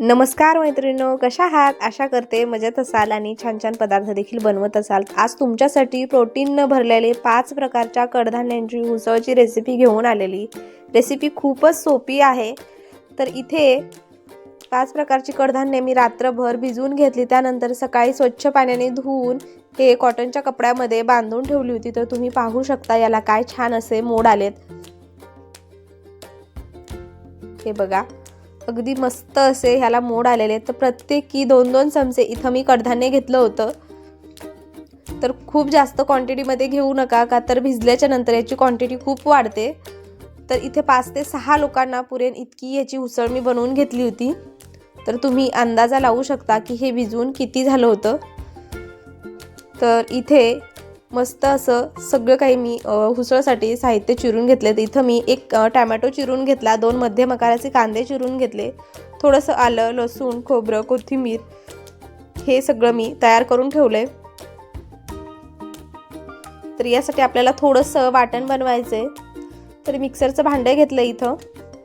नमस्कार मैत्रिणींनो कशा आहात? आशा करते मजेत असाल आणि छान छान पदार्थ देखील बनवत असाल. आज तुमच्यासाठी प्रोटीननं भरलेले पाच प्रकारच्या कडधान्यांची उसळची रेसिपी घेऊन आलेली. रेसिपी खूपच सोपी आहे. तर इथे पाच प्रकारची कडधान्ये मी रात्रभर भिजवून घेतली. त्यानंतर सकाळी स्वच्छ पाण्याने धुवून हे कॉटनच्या कपड्यामध्ये बांधून ठेवली होती. तर तुम्ही पाहू शकता याला काय छान असे मोड आलेत. हे बघा. अगदी मस्त असे ह्याला मोड आलेले तर प्रत्येकी दोन दोन चमचे इथं मी कडधान्य घेतलं होतं. तर खूप जास्त क्वांटिटीमध्ये घेऊ नका का तर भिजल्याच्या नंतर याची क्वांटिटी खूप वाढते. तर इथे पाच ते सहा लोकांना पुरेन इतकी याची उसळ मी बनवून घेतली होती. तर तुम्ही अंदाजा लावू शकता की हे भिजवून किती झालं होतं. तर इथे मस्त असं सगळं काही मी हुसळसाठी उसळसाठी साहित्य चिरून घेतले. तर इथं मी एक टॅमॅटो चिरून घेतला दोन मध्यम आकाराचे कांदे चिरून घेतले. थोडंसं आलं लसूण खोबरं कोथिंबीर हे सगळं मी तयार करून ठेवलं आहे तर यासाठी आपल्याला थोडंसं वाटण बनवायचं आहे तर मिक्सरचं भांडं घेतलं इथं.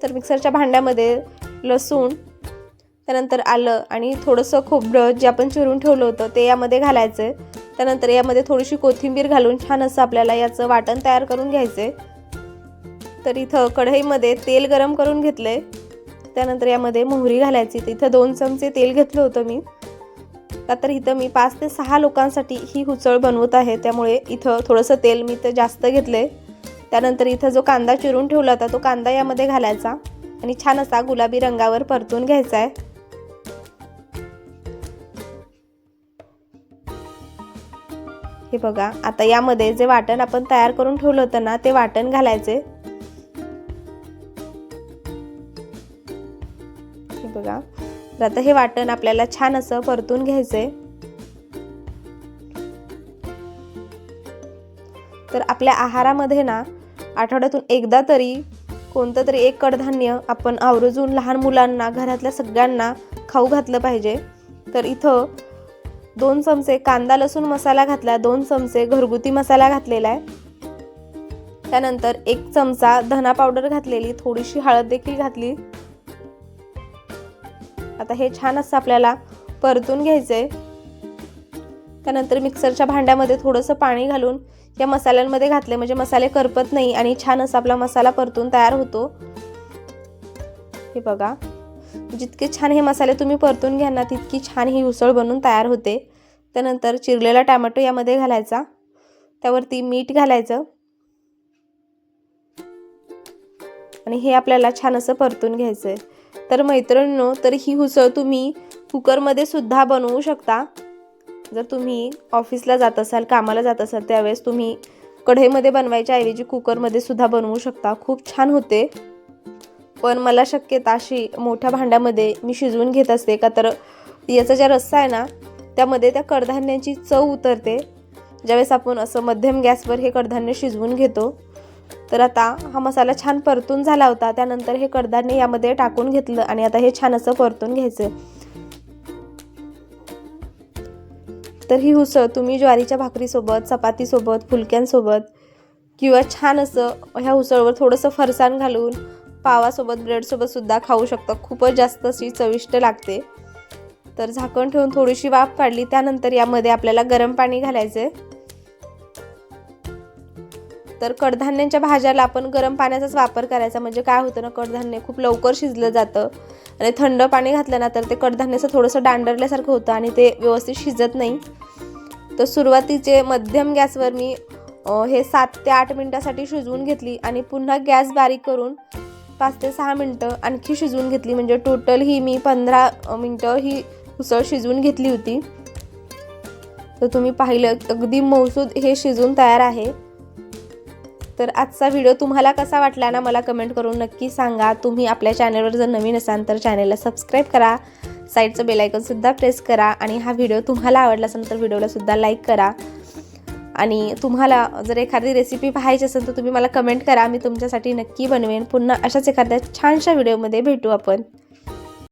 तर मिक्सरच्या भांड्यामध्ये लसूण त्यानंतर आलं आणि थोडंसं खोबरं जे आपण चिरून ठेवलं होतं ते यामध्ये घालायचं आहे त्यानंतर यामध्ये थोडीशी कोथिंबीर घालून छान असं आपल्याला याचं वाटण तयार करून घ्यायचं तर इथं कढईमध्ये तेल गरम करून घेतलं आहे त्यानंतर यामध्ये मोहरी घालायची. तर इथं दोन चमचे तेल घेतलं होतं मी. का तर इथं मी पाच ते सहा लोकांसाठी ही हुचळ बनवत आहे. त्यामुळे इथं थोडंसं तेल मी तर जास्त घेतलं आहे त्यानंतर इथं जो कांदा चिरून ठेवला होता तो कांदा यामध्ये घालायचा. आणि छान असा गुलाबी रंगावर परतून घ्यायचा आहे हे बघा आता यामध्ये जे वाटण आपण तयार करून ठेवलं होतं ना ते वाटण घालायचे. हे बघा तर आता हे वाटण आपल्याला छान असं परतून घ्यायचंय. तर आपल्या आहारामध्ये ना आठवड्यातून एकदा तरी कोणतं तरी एक कडधान्य आपण आवर्जून लहान मुलांना घरातल्या सगळ्यांना खाऊ घातलं पाहिजे. तर इथं दोन चमचे कांदा लसूण मसाला घातला दोन चमचे घरगुती मसाला घातलेला आहे. त्यानंतर एक चमचा धना पावडर घातलेली थोडीशी हळद देखील घातली. आता हे छान असं आपल्याला परतून घ्यायचंय. त्यानंतर मिक्सरच्या भांड्यामध्ये थोडंसं पाणी घालून या मसाल्यांमध्ये घातले म्हणजे मसाले करपत नाही आणि छान असा आपला मसाला परतून तयार होतो. हे बघा. जितके छान हे मसाले तुम्ही परतून घ्या ना तितकी छान ही उसळ बनून तयार होते. त्यानंतर चिरलेला टॅमॅटो यामध्ये घालायचा. त्यावरती मीठ घालायचं. आणि हे आपल्याला छान असं परतून घ्यायचं आहे तर मैत्रिणींनो तर ही उसळ तुम्ही कुकरमध्ये सुद्धा बनवू शकता. जर तुम्ही ऑफिसला जात असाल कामाला जात असाल त्यावेळेस तुम्ही कढईमध्ये बनवायच्या ऐवजी कुकरमध्ये सुद्धा बनवू शकता. खूप छान होते. पण मला शक्यता अशी मोठ्या भांड्यामध्ये मी शिजवून घेत असते का तर याचा ज्या रस्सा आहे ना त्यामध्ये त्या कडधान्याची चव उतरते. ज्यावेळेस आपण असं मध्यम गॅसवर हे कडधान्य शिजवून घेतो तर आता हा मसाला छान परतून झाला होता. त्यानंतर हे कडधान्य यामध्ये टाकून घेतलं आणि आता हे छान असं परतून घ्यायचं. तर ही उसळ तुम्ही ज्वारीच्या भाकरीसोबत चपातीसोबत फुलक्यांसोबत किंवा छान असं ह्या उसळवर थोडंसं फरसाण घालून पावासोबत ब्रेडसोबत सुद्धा खाऊ शकता. खूपच जास्त अशी चविष्ट लागते. तर झाकण ठेवून थोडीशी वाफ काढली. त्यानंतर यामध्ये आपल्याला गरम पाणी घालायचे तर कडधान्यांच्या भाज्याला आपण गरम पाण्याचाच वापर करायचा. म्हणजे काय होतं ना कडधान्य खूप लवकर शिजलं जातं. आणि थंड पाणी घातलं ना तर ते कडधान्याचं थोडंसं डांडरल्यासारखं होतं आणि ते व्यवस्थित शिजत नाही. तर सुरुवातीचे मध्यम गॅसवर मी हे सात ते आठ मिनटासाठी शिजवून घेतली आणि पुन्हा गॅस बारीक करून पाच ते सहा मिनटं आणखी शिजवून घेतली. म्हणजे टोटल ही मी पंधरा मिनटं ही उसळ शिजवून घेतली होती. तर तुम्ही पाहिलं अगदी मौसूद हे शिजून तयार आहे. तर आजचा व्हिडिओ तुम्हाला कसा वाटला ना मला कमेंट करून नक्की सांगा. तुम्ही आपल्या चॅनलवर जर नवीन असाल तर चॅनलला सबस्क्राईब करा. साईडचं बेलायकनसुद्धा प्रेस करा. आणि हा व्हिडिओ तुम्हाला आवडला असेल तर व्हिडिओलासुद्धा लाईक करा. आणि तुम्हाला जर एखादी रेसिपी पाहायची असेल तर तुम्ही मला कमेंट करा. मी तुमच्यासाठी नक्की बनवेन. पुन्हा अशाच एखाद्या छानशा व्हिडिओमध्ये भेटू आपण.